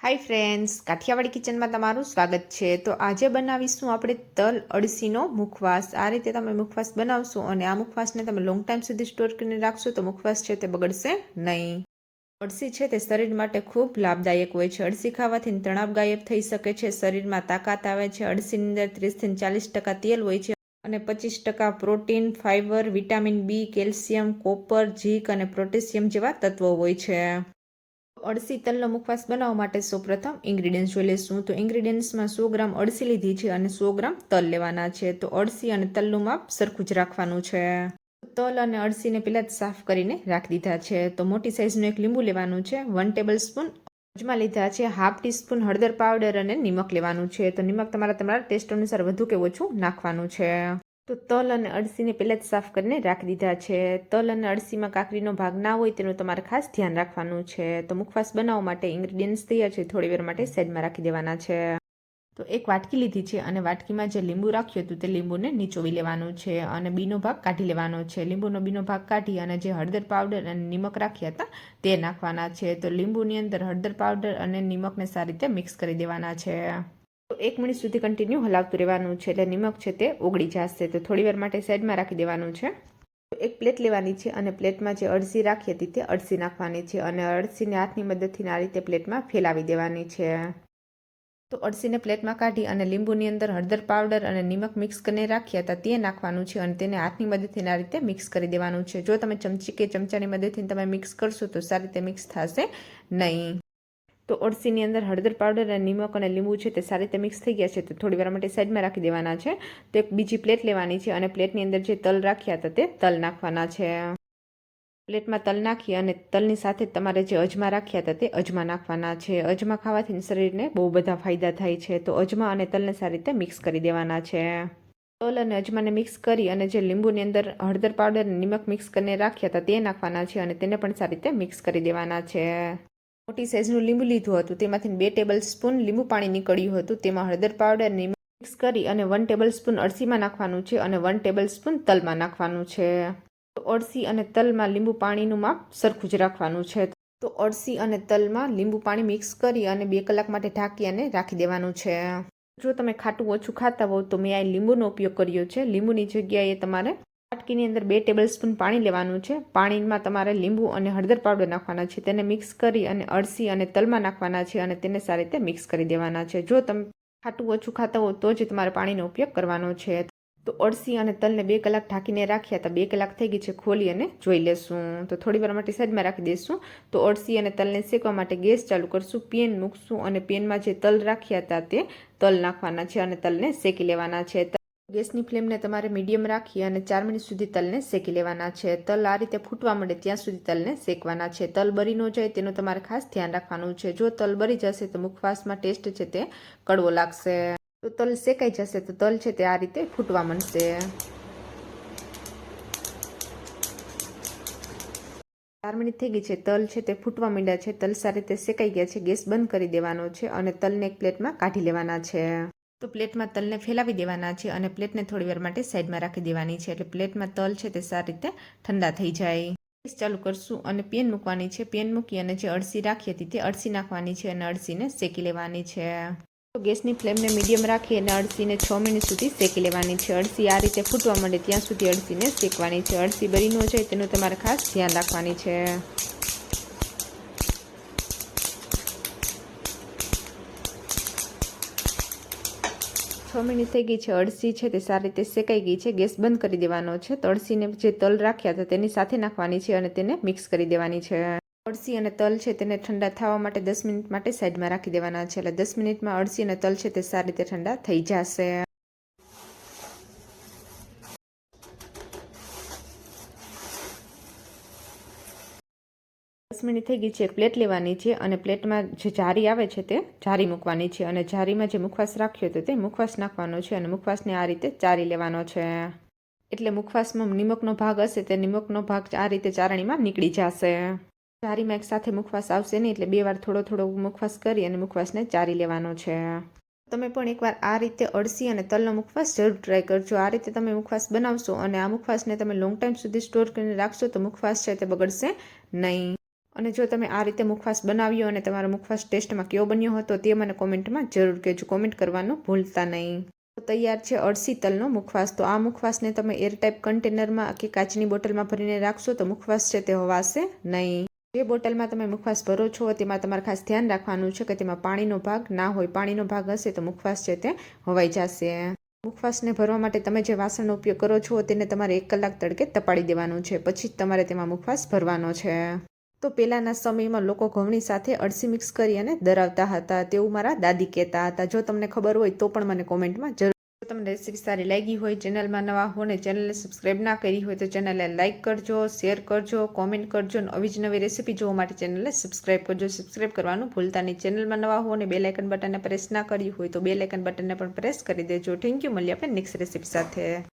Hi friends Kathiawadi કિચનમાં તમારું સ્વાગત છે. તો આજે બનાવીશું આપણે તલ અળસીનો મુખવાસ. આ રીતે તમે મુખવાસ બનાવશો અને આ મુખવાસને તમે લોંગ ટાઈમ સુધી સ્ટોર કરીને રાખશો તો મુખવાસ છે તે બગડશે નહીં. અળસી છે તે શરીર માટે ખૂબ લાભદાયક હોય છે. અળસી ખાવાથી તણાવ ગાયબ થઈ શકે છે. શરીરમાં તાકાત આવે છે. અળસીની અંદર ત્રીસથી ચાલીસ ટકા તેલ હોય છે અને પચીસ ટકા protein fibre vitamin B, calcium, copper, zinc અને પોટેશિયમ જેવા તત્વો હોય છે. અળસી તલનો મુખવાસ બનાવવા માટે સૌપ્રથમ ઇન્ગ્રીડિયન્ટ્સ જોઈ લઈશું. તો ઇન્ગ્રીડિયન્ટ્સમાં સો ગ્રામ અળસી લીધી છે અને સો ગ્રામ તલ લેવાના છે. તો અળસી અને તલનું માપ સરખું જ રાખવાનું છે. તલ અને અળસીને પહેલાં જ સાફ કરીને રાખી દીધા છે. તો મોટી સાઇઝનું એક લીંબુ લેવાનું છે. વન ટેબલ સ્પૂન અજમા લીધા છે. હાફ ટીસ્પૂન હળદર પાવડર અને નિમક લેવાનું છે. તો નિમક તમારા તમારા ટેસ્ટ અનુસાર વધુ કે ઓછું નાખવાનું છે. તો તલ અને અળસીને પહેલાં જ સાફ કરીને રાખી દીધા છે. તલ અને અળસીમાં કાકરીનો ભાગ ના હોય તેનું તમારે ખાસ ધ્યાન રાખવાનું છે. તો મુખવાસ બનાવવા માટે ઇન્ગ્રીડિયન્ટ્સ તૈયાર છે, થોડી વાર માટે સાઈડમાં રાખી દેવાના છે. તો એક વાટકી લીધી છે અને વાટકીમાં જે લીંબુ રાખ્યું હતું તે લીંબુને નીચોવી લેવાનું છે અને બીનો ભાગ કાઢી લેવાનો છે. લીંબુનો બીનો ભાગ કાઢી અને જે હળદર પાવડર અને નિમક રાખ્યા હતા તે નાખવાના છે. તો લીંબુની અંદર હળદર પાવડર અને નિમકને સારી રીતે મિક્સ કરી દેવાના છે. એક મિનિટ સુધી કન્ટિન્યુ હલાવતું રહેવાનું છે, એટલે નિમક છે તે ઓગળી જશે. તો થોડી વાર માટે સાઈડમાં રાખી દેવાનું છે. એક પ્લેટ લેવાની છે અને પ્લેટમાં જે અળસી રાખી હતી તે અળસી નાખવાની છે અને અળસીને હાથની મદદથી આ રીતે પ્લેટમાં ફેલાવી દેવાની છે. તો અળસીને પ્લેટમાં કાઢી અને લીંબુની અંદર હળદર પાવડર અને નિમક મિક્સ કરીને રાખ્યા હતા તે નાખવાનું છે અને તેને હાથની મદદથી આ રીતે મિક્સ કરી દેવાનું છે. જો તમે ચમચી કે ચમચાની મદદથી તમે મિક્સ કરશો તો સારી રીતે મિક્સ થશે નહીં. તો અળસીની અંદર હળદર પાવડર અને નિમક અને લીંબુ છે તે સારી રીતે મિક્સ થઈ ગયા છે. તો થોડી વાર માટે સાઈડમાં રાખી દેવાના છે. તો એક બીજી પ્લેટ લેવાની છે અને પ્લેટની અંદર જે તલ રાખ્યા હતા તે તલ નાખવાના છે. પ્લેટમાં તલ નાખી અને તલની સાથે તમારે જે અજમા રાખ્યા હતા તે અજમા નાખવાના છે. અજમા ખાવાથી શરીરને બહુ બધા ફાયદા થાય છે. તો અજમા અને તલને સારી રીતે મિક્સ કરી દેવાના છે. તલ અને અજમાને મિક્સ કરી અને જે લીંબુની અંદર હળદર પાવડર અને નિમક મિક્સ કરીને રાખ્યા હતા તે નાખવાના છે અને તેને પણ સારી રીતે મિક્સ કરી દેવાના છે. મોટી સાઇઝનું લીંબુ લીધું હતું. તેમાંથી બે ટેબલ સ્પૂન લીંબુ પાણી નીકળ્યું હતું. તેમાં હળદર પાવડર મિક્સ કરી અને વન ટેબલ સ્પૂન અળસીમાં નાખવાનું છે અને વન ટેબલ સ્પૂન તલમાં નાખવાનું છે. તો અળસી અને તલમાં લીંબુ પાણીનું માપ સરખું જ રાખવાનું છે. તો અળસી અને તલમાં લીંબુ પાણી મિક્સ કરી અને બે કલાક માટે ઢાંકી અને રાખી દેવાનું છે. જો તમે ખાટું ઓછું ખાતા હોવ તો મેં આ લીંબુનો ઉપયોગ કર્યો છે. લીંબુની જગ્યાએ તમારે વાટકીની અંદર બે ટેબલ સ્પૂન પાણી લેવાનું છે. પાણીમાં તમારે લીંબુ અને હળદર પાવડર નાખવાના છે. તેને મિક્સ કરી અને અળસી અને તલમાં નાખવાના છે અને તેને સારી રીતે મિક્સ કરી દેવાના છે. જો તમે ખાટું ઓછું ખાતા હો તો જ તમારે પાણીનો ઉપયોગ કરવાનો છે. તો અળસી અને તલને બે કલાક ઢાંકીને રાખ્યા તો બે કલાક થઈ ગઈ છે. ખોલી અને જોઈ લેશું. તો થોડી વાર માટે સાઈડમાં રાખી દઈશું તો અળસી અને તલને શેકવા માટે ગેસ ચાલુ કરશું. પેન મૂકશું અને પેનમાં જે તલ રાખ્યા હતા તે તલ નાખવાના છે અને તલને શેકી લેવાના છે. ગેસની ફ્લેમને તમારે મીડિયમ રાખી અને ચાર મિનિટ સુધી તલને શેકી લેવાના છે. તલ આ રીતે ફૂટવા મળે ત્યાં સુધી તલને શેકવાના છે. તલ બરી ન જાય તેનું તમારે ખાસ ધ્યાન રાખવાનું છે. જો તલ બરી જશે તો મુખવાસમાં ટેસ્ટ છે તે કડવો લાગશે. તો તલ શેકાઈ જશે તો તલ છે તે આ રીતે ફૂટવા મળશે ચાર મિનિટ થઈ ગઈ છે. તલ છે તે ફૂટવા માંડ્યા છે. તલ સારી રીતે શેકાઈ ગયા છે. ગેસ બંધ કરી દેવાનો છે અને તલને એક પ્લેટમાં કાઢી લેવાના છે. તો પ્લેટમાં તલને ફેલાવી દેવાના છે અને પ્લેટને થોડી વાર માટે સાઈડમાં રાખી દેવાની છે. એટલે પ્લેટમાં તલ છે તે સારી રીતે ઠંડા થઈ જાય. ગેસ ચાલુ કરશું અને પેન મૂકવાની છે. પેન મૂકી અને જે અળસી રાખી હતી તે અળસી નાખવાની છે અને અળસીને શેકી લેવાની છે. તો ગેસની ફ્લેમને મીડિયમ રાખી અને અળસીને છ મિનિટ સુધી શેકી લેવાની છે. અળસી આ રીતે ફૂટવા માંડે ત્યાં સુધી અળસીને શેકવાની છે. અળસી બરી ન જાય તેનું તમારે ખાસ ધ્યાન રાખવાની છે. છ મિનિટ થઈ ગઈ છે, અળસી છે, તે સારી રીતે શેકાઈ ગઈ છે. ગેસ બંધ કરી દેવાનો છે. તો અળસીને જે તલ રાખ્યા હતા તેની સાથે નાખવાની છે અને તેને મિક્સ કરી દેવાની છે. અળસી અને તલ છે તેને ઠંડા થવા માટે દસ મિનિટ માટે સાઈડમાં રાખી દેવાના છે. એટલે દસ મિનિટમાં અળસી અને તલ છે તે સારી રીતે ઠંડા થઈ જશે. દસ મિનિટ થઈ ગઈ છે, એક પ્લેટ લેવાની છે અને પ્લેટમાં જે જારી આવે છે તે જારી મૂકવાની છે અને જારીમાં જે મુખવાસ રાખ્યો હતો તે મુખવાસ નાખવાનો છે અને મુખવાસને આ રીતે ચારી લેવાનો છે. એટલે મુખવાસમાં નિમકનો ભાગ હશે તે નિમકનો ભાગ આ રીતે ચારણીમાં નીકળી જશે. જારીમાં એક સાથે મુખવાસ આવશે નહીં એટલે બે વાર થોડો થોડો મુખવાસ કરી અને મુખવાસને ચારી લેવાનો છે. તમે પણ એકવાર આ રીતે અળસી અને તલનો મુખવાસ જરૂર ટ્રાય કરજો. આ રીતે તમે મુખવાસ બનાવશો અને આ મુખવાસને તમે લોંગ ટાઈમ સુધી સ્ટોર કરીને રાખશો તો મુખવાસ છે તે બગડશે નહીં. અને જો તમે આ રીતે મુખવાસ બનાવ્યો અને તમારો મુખવાસ ટેસ્ટમાં કયો બન્યો હતો તે મને કોમેન્ટમાં જરૂર કહેજો. કોમેન્ટ કરવાનું ભૂલતા નહીં. તો તૈયાર છે અળસી તલનો મુખવાસ. તો આ મુખવાસને તમે એરટાઈપ કન્ટેનરમાં કે કાચની બોટલમાં ભરીને રાખશો તો મુખવાસ છે તે હવાશે નહીં. જે બોટલમાં તમે મુખવાસ ભરો છો તેમાં તમારે ખાસ ધ્યાન રાખવાનું છે કે તેમાં પાણીનો ભાગ ના હોય. પાણીનો ભાગ હશે તો મુખવાસ છે તે હવાઈ જશે. મુખવાસને ભરવા માટે તમે જે વાસણનો ઉપયોગ કરો છો તેને તમારે એક કલાક તડકે તપાડી દેવાનું છે. પછી જ તમારે તેમાં મુખવાસ ભરવાનો છે. તો પહેલાંના સમયમાં લોકો ઘઉંની સાથે અળસી મિક્સ કરી અને દરાવતા હતા. તેવું મારા દાદી કહેતા હતા. જો તમને ખબર હોય તો પણ મને કોમેન્ટમાં જરૂર તમને રેસીપી સારી લાગી હોય, ચેનલમાં નવા હો ને ચેનલને સબસ્ક્રાઈબ ના કરી હોય તો ચેનલને લાઇક કરજો શેર કરજો કોમેન્ટ કરજો અને આવી જ નવી રેસીપી જોવા માટે ચેનલને સબસ્ક્રાઈબ કરજો. સબસ્ક્રાઈબ કરવાનું ભૂલતા નહીં. ચેનલમાં નવા હો બે લાઇકન બટનને પ્રેસ ના કરી હોય તો બે લાઇકન બટનને પણ પ્રેસ કરી દેજો. થેન્ક યુ મળીએ આપણે નેક્સ્ટ રેસીપી સાથે.